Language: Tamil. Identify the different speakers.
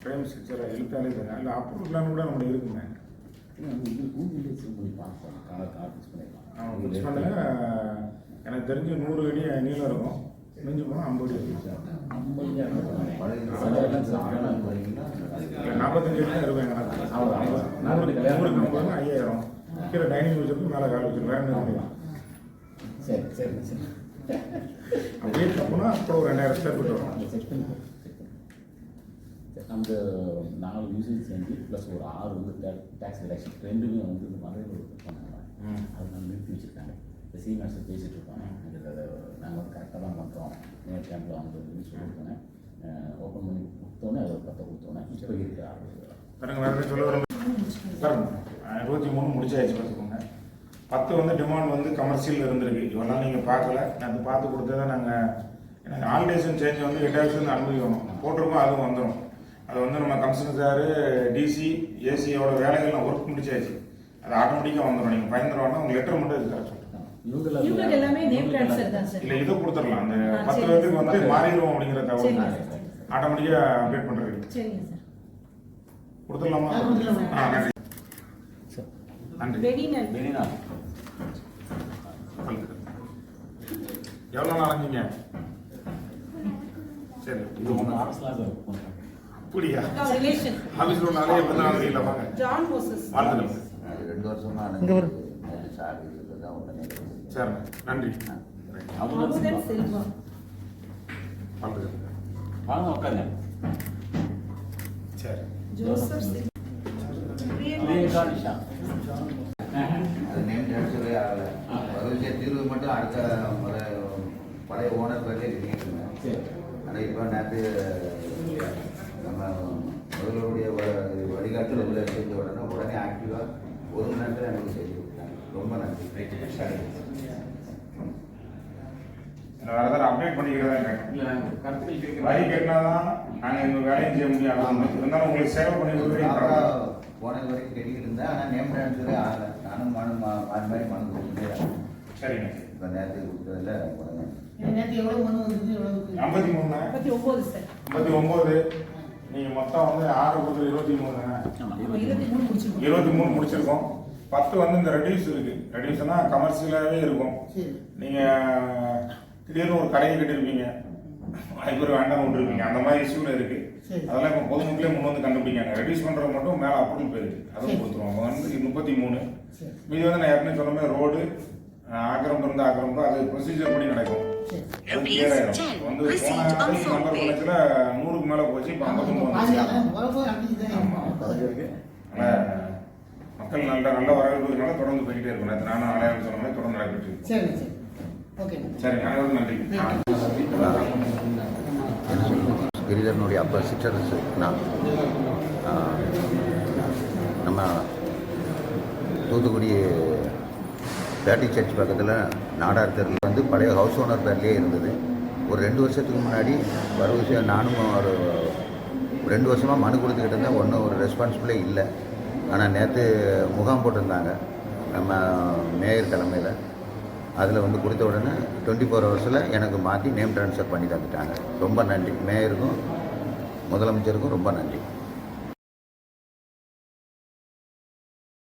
Speaker 1: ஃப்ரேம் ஸ்ட்ரக்சரை இழுத்தாலே தெரியும் அதில் அப்ரூவ் பிளான் கூட நம்மளுக்கு இருக்குங்க.
Speaker 2: ஃபிக்ஸ்
Speaker 1: பண்ணுங்க. எனக்கு தெரிஞ்சு நூறு அடி நீளம் இருக்கும். மிஞ்சி போனால் ஐம்பது அடி. இருக்கும் நாற்பத்தஞ்சு அடி தான் இருக்கும் நாற்பது நூறுக்கு ஐம்பதுனா ஐயாயிரம். கீழே டைனிங் வச்சிருக்கு மேலே கால் வச்சிருக்கு வேற என்ன பண்ணிக்கலாம்
Speaker 2: சரி சரி சரி.
Speaker 1: அப்படியே தப்புனா அப்புறம் ஒரு ரெண்டாயிரம் ஸ்கொயர் ஃபீட் வரும்.
Speaker 2: அந்த நாலு யூசேஜ் சேர்ந்து ப்ளஸ் ஒரு ஆறு வந்து டேக்ஸ் ரிடக்ஷன் ரெண்டுமே வந்து இந்த மதுரையில் பண்ணாங்க
Speaker 1: ம்.
Speaker 2: அது நான் நிறுத்தி வச்சுருக்காங்க. இந்த சீனியர்ஸ் பேசிகிட்டு இருப்பாங்க. எங்களுக்கு அதை நாங்கள் வந்து கரெக்டாக தான் பண்ணுறோம் நேர் கேம்பில் வந்து சொல்லியிருக்கோங்க. ஓப்பன் பண்ணி கொடுத்தோன்னே அதை பற்ற கொடுத்தோன்னே இப்போ
Speaker 1: வேறு என்ன சொல்ல வரும் இருபத்தி மூணு முடிச்சாச்சு பார்த்துக்கோங்க. பத்து வந்து டிமாண்ட் வந்து கமர்ஷியல் இருந்திருக்கு. இவெல்லாம் நீங்கள் பார்க்கல. அது பார்த்து கொடுத்ததை நாங்கள் எனக்கு ஆல்டேஷன் சேஞ்ச் வந்து எட்டாயிரத்து அனுமதிக்கணும் போட்டிருக்கோம் அதுவும் வந்துடும் அது வந்து நம்ம கமிஷனர் சார் டிசி ஏசியோட வேலைகள்லாம் ஒர்க் முடிச்சாச்சு. அது ஆட்டோமேட்டிக்காக வந்துடும் நீங்கள் பயந்துருவாங்கன்னா உங்கள் லெட்டர் மட்டும் இது தர சொல்லுங்கள்
Speaker 3: இவங்களுக்கு எல்லாமே நேம் ட்ரான்ஸ்ஃபர் தான் சார்
Speaker 1: இல்லை இதை கொடுத்துடலாம். அந்த பத்து. பேருக்கு வந்து மாறிடுவோம் அப்படிங்கிற தகவல். ஆட்டோமேட்டிக்காக அப்டேட் பண்ணுறது
Speaker 3: சரிங்க சார்
Speaker 1: கொடுத்துடலாமா?
Speaker 3: ஆ,
Speaker 1: நன்றி. நன்றி. எவ்வளோ நாள் அலைஞ்சீங்க? சரி.
Speaker 2: இது ஒன்று இருக்கும்
Speaker 1: அப்படியா? ஒரு வாங்க?
Speaker 3: ஜான் மோசஸ்
Speaker 1: வாழ்த்துக்கள்.
Speaker 4: ரெண்டு வருஷமா சார் இதுல தான் உடனே
Speaker 1: சரி நன்றி.
Speaker 3: அமுதன் செல்வம்
Speaker 1: வாழ்த்துக்கள்.
Speaker 2: வாங்க உட்காருங்க.
Speaker 1: சரி.
Speaker 3: ஜோசப் சிங்
Speaker 2: பிரியங்கா. நிஷா.
Speaker 4: அது நேம் ட்ரான்ஸ்ஃபரே ஆகல. வருஷ தீர்வு மட்டும் அடுத்த முத பழைய ஓனர் பேர்லேயே
Speaker 2: சரி.
Speaker 4: ஆனால் இப்போ நேற்று நம்ம முதல்வருடைய வ- வழிகாட்டுதல் உள்ள செஞ்ச உடனே உடனே ஆக்டிவாக ஒரு மணி நேரத்தில் எனக்கு செஞ்சு கொடுத்தாங்க. ரொம்ப நன்றி. சரி
Speaker 1: இந்த வேறு ஏதாவது அப்டேட் பண்ணிக்கிறதா இருக்கேன். வரி கட்டினா தான் நாங்கள் எங்கள் வேலையும் செய்ய இருந்தாலும் உங்களுக்கு சேவை பண்ணி கொடுக்குறீங்க
Speaker 4: போனது வரைக்கும் கட்டிக்கிட்டு இருந்தேன் ஆனால் நேம் ட்ரான்ஸ்ஃபரே ஆகலை. நானும் மனு மா- மாறி மாறி மனு கொடுத்துட்டே
Speaker 1: சரிங்க.
Speaker 4: இப்போ நேற்று கொடுத்ததில் உடனே.
Speaker 5: நேற்று மனு
Speaker 1: ஐம்பத்தி மூணு.
Speaker 3: ஐம்பத்தி ஒன்பது சார்
Speaker 1: ஐம்பத்தி ஒம்பது. நீங்கள் மொத்தம் வந்து ஆறு கொடுத்து இருபத்தி மூணு.
Speaker 3: இருபத்தி மூணு முடிச்சிருக்கோம்.
Speaker 1: பத்து வந்து இந்த ரெடியூஸ் இருக்கு. ரெடியூஸ்னா கமர்ஷியலாகவே இருக்கும். நீங்கள் திடீர்னு ஒரு கடையை கட்டியிருப்பீங்க அதுக்கு ஒரு வேண்டாம் விட்டுருப்பீங்க. அந்த மாதிரி இஷ்யூல இருக்கு. அதெல்லாம் இப்போ பொதுமக்களே முன் வந்து கண்டுபிடிக்காங்க. ரெடியூஸ் பண்ணுறது மட்டும் மேலே அப்ரூவல் போயிருக்கு. அதுவும்
Speaker 5: சரி.
Speaker 1: கொடுத்துருவாங்க வந்து முப்பத்தி மூணு. மீதி வந்து நான் ஏற்கனவே சொன்ன மாதிரி ரோடு ஆக்கிரமிப்பு இருந்து ஆக்கிரமிப்பு அது ப்ரொசீஜர் படி நடக்கும். வந்து போன நம்பர் பண்ணச்சுல நூறுக்கு மேலே போச்சு இப்போ ஐம்பத்தொம்பது மக்கள் நல்ல நல்ல வரவேற்பு இருக்கனால தொடர்ந்து போய்கிட்டே இருக்கும் நேற்று நானும் ஆலயம் சொன்ன மாதிரி தொடர்ந்து நடைபெற்று இருக்கு.
Speaker 5: சரி சரி. ஓகே
Speaker 1: சரி அனைவரும் நன்றி.
Speaker 4: கிரிதரனுடைய அப்பா சிஸ்டர்ஸ் நான் நம்ம தூத்துக்குடி பேட்டி சர்ச் பக்கத்தில் நாடார் தெருவில் வந்து பழைய ஹவுஸ் ஓனர் பேர்லேயே இருந்தது. ஒரு ரெண்டு வருஷத்துக்கு முன்னாடி வர விஷயம் நானும் ஒரு ரெண்டு வருஷமாக மனு கொடுத்துக்கிட்டு இருந்தேன். ஒன்றும் ஒரு ரெஸ்பான்சிபிளே இல்லை. ஆனால் நேற்று முகாம் போட்டிருந்தாங்க. நம்ம மேயர் தலைமையில். அதில் வந்து கொடுத்த உடனே டுவெண்ட்டி ஃபோர் ஹவர்ஸில் எனக்கு மாற்றி நேம் ட்ரான்ஸ்ஃபர் பண்ணி தந்துட்டாங்க. ரொம்ப நன்றி. மேயருக்கும் முதலமைச்சருக்கும் ரொம்ப நன்றி.